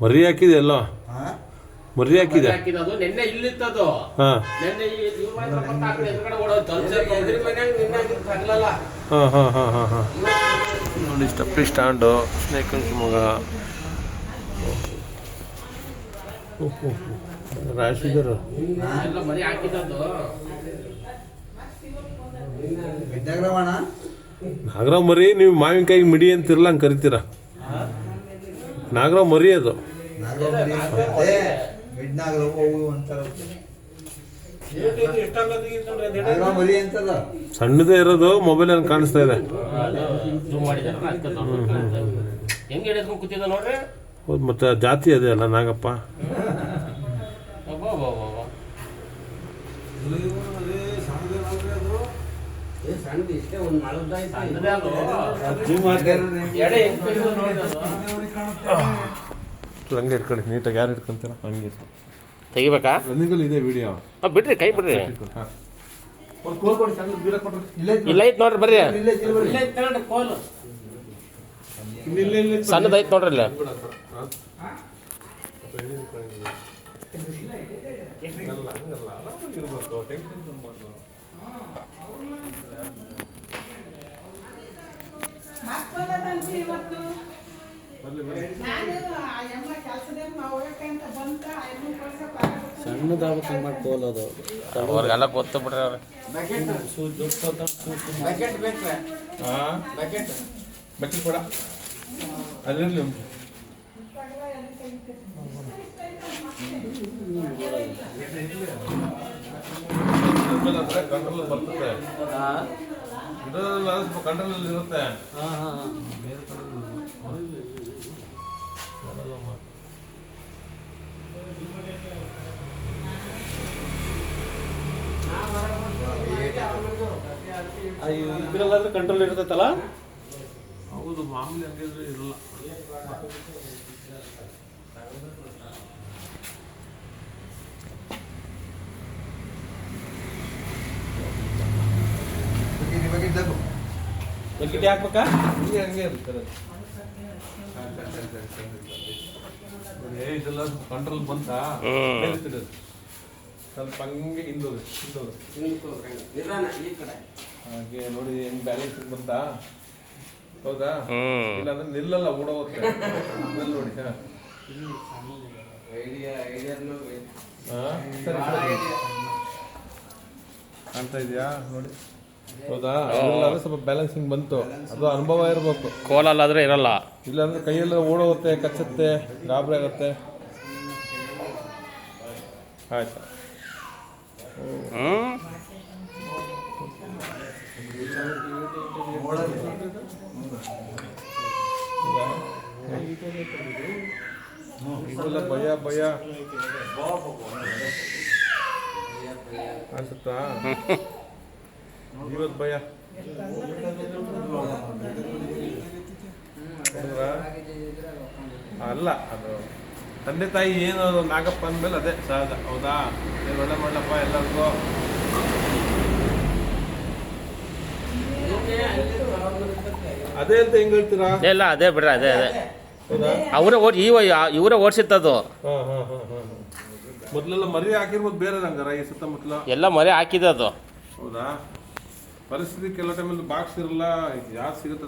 ಮರಿ ಹಾಕಿದೆ ಎಲ್ಲೋ ಮರಿ ಹಾಕಿದೆ? ಹಾಕಿದ್ದು ನಿನ್ನೆ ಇಲ್ಲಿತ್ತದು. ಹಾಂ. ನಿನ್ನೆ ಈ ಇವ್ರ ಮಾತ್ರ ಪತ್ತ ಆ ಕಡೆ ಎದುರುಗಡೆ ಓಡೋಯ್ತು ಅಲ್ಲಿ ಸ್ವಲ್ಪ ಎದುರು ಮನ್ಯಾಗ ನಿನ್ನೆ ಆಗಿದ್ದು ತಗಲಲ್ಲ ಹಾಂ ಹಾಂ ಹಾಂ ಹಾಂ ಹಾಂ. ನೋಡಿ ಸ್ಟಪ್ಪಿ ಸ್ಟ್ಯಾಂಡು ಸ್ನೇಕ್ ಮಗ. ಮರಿ ನಾಗರಾವ್ ಮರಿ ನೀವು ಮಾವಿನಕಾಯಿ ಮಿಡಿ ಅಂತಿರಲ್ಲ ಹಂಗೆ ಕರಿತೀರ? ನಾಗರಾವ್ ಮರಿ ಅದು. ಸಣ್ಣದೇ ಇರೋದು ಮೊಬೈಲ್ ಅಲ್ಲಿ ಕಾಣಿಸ್ತಾ ಇದೆ. ಹೌದು ಮತ್ತೆ ಜಾತಿ ಅದೇ ಅಲ್ಲ ನಾಗಪ್ಪ. ಹೆಂಗ್ ಇಟ್ಕೊಳ್ಳಿ ನೀಟಾಗಿ ಯಾರು ಇಟ್ಕೊಂತೀರ? ಹಂಗೆ ತೆಗಿಬೇಕಾ? ರನ್ನಿಂಗಲ್ಲಿ ಇದೆ ವಿಡಿಯೋ ಬಿಡ್ರಿ ಕೈ ಬಿಡ್ರಿ. ಹಾಂ. ಒಂದು ಕೋಲ್ ಕೊಡಿ ಸಣ್ಣ ಬೀರ ಕೊಡ್ರಿ. ಇಲ್ಲೇ ಐತ್ ನೋಡ್ರಿ ಬರ್ರಿ. ಸಣ್ಣದ ಐತ್ ನೋಡ್ರಿ ಇಲ್ಲ. ಸಣ್ಣದಾಗಬೇಕಂತ ಮಾಡಿ ಕೋಲದು ಅವ್ರಿಗೆಲ್ಲ ಗೊತ್ತು ಬಿಡ್ರಿ ಅವ್ರಿಗೆ ಹಾಂ ಬಚ್ಚಿ ಕೊಡ ಅಲ್ಲಿರಲಿ ಕಂಟ್ರೋಲ್ ಬರ್ತದೆ. ಸ್ವಲ್ಪ ಕಂಟ್ರೋಲ್ ಇರುತ್ತೆ. ಹಾಂ ಹಾಂ ಇದ್ರಲ್ಲಾದ್ರೆ ಕಂಟ್ರೋಲ್ ಇರ್ತೈತಲ್ಲ? ಹೌದು ಮಾಮೂಲಿ ಹಂಗಿದ್ರೆ ಇರಲ್ಲ. ಬಕೆಟ್ ಹಾಕ್ಬೇಕಾ ಹಂಗೆ ಇದೆಲ್ಲ ಕಂಟ್ರೋಲ್ ಬಂತಾ. ಸ್ವಲ್ಪ ಹಂಗೆ ಹಿಂದೋಗಿ ಹಿಂದೋಗಿ. ಹಾಗೆ ನೋಡಿ ಹೆಂಗ್ ಬ್ಯಾಲೆನ್ಸ್ ಬಂತಾ? ಹೌದಾ? ಇಲ್ಲ ಅಂದ್ರೆ ನಿಲ್ಲಲ್ಲ ಓಡೋಗುತ್ತೆ. ನೋಡಿ ಹಾ. ಹಾ, ಸರಿ, ಸರಿ. ಕಾಣ್ತಾ ಇದೆಯಾ? ನೋಡಿ. ಹೌದಾ? ಇಲ್ಲಾಂದ್ರೆ ಸ್ವಲ್ಪ ಬ್ಯಾಲೆನ್ಸಿಂಗ್ ಬಂತು. ಅದು ಅನುಭವ ಇರಬೇಕು. ಕೋಲಲ್ಲಾದ್ರೆ ಇರಲ್ಲ. ಇಲ್ಲಾಂದ್ರೆ ಕೈಯೆಲ್ಲ ಓಡೋಗುತ್ತೆ ಕಚ್ಚುತ್ತೆ ಗಾಬರಿ ಆಗುತ್ತೆ. ಆಯ್ತು. ಇದೆಲ್ಲ ಭಯ ಭಯ. ಅನ್ಸುತ್ತಾ? ಇವತ್ತು ಭಯ? ಅಲ್ಲ ಅದು ತಂದೆ ತಾಯಿ ಏನು ಅದು ನಾಗಪ್ಪ ಅಂದ್ಮೇಲೆ ಅದೇ ಸಹಜ. ಹೌದಾ? ಏನ್ ಒಳ್ಳೆ ಮಾಡಪ್ಪ ಎಲ್ಲರಿಗೂ? ಅದೇ ಅಂತ ಹೆಂಗ್ ಹೇಳ್ತೀರಾ? ಇಲ್ಲ ಅದೇ ಬಿಡ್ರಿ ಅದೇ ಅದೇ. ಅವರೇ ಓಡ್ ಇವ ಇವರೇ ಓಡಿಸಿತ್ತದು. ಮೊದಲೆಲ್ಲ ಮರಿ ಹಾಕಿರ್ಬೋದು ಬೇರೆ ಹಂಗಾರ ಈ ಸುತ್ತಮುತ್ತಲ? ಎಲ್ಲ ಮರಿ ಹಾಕಿದೆ ಅದು. ಹೌದಾ? ಪರಿಸ್ಥಿತಿ ಕೆಲವು ಟೈಮಲ್ಲಿ ಬಾಕ್ಸ್ ಇರಲ್ಲ ಯಾವ್ದು ಸಿಗುತ್ತೆ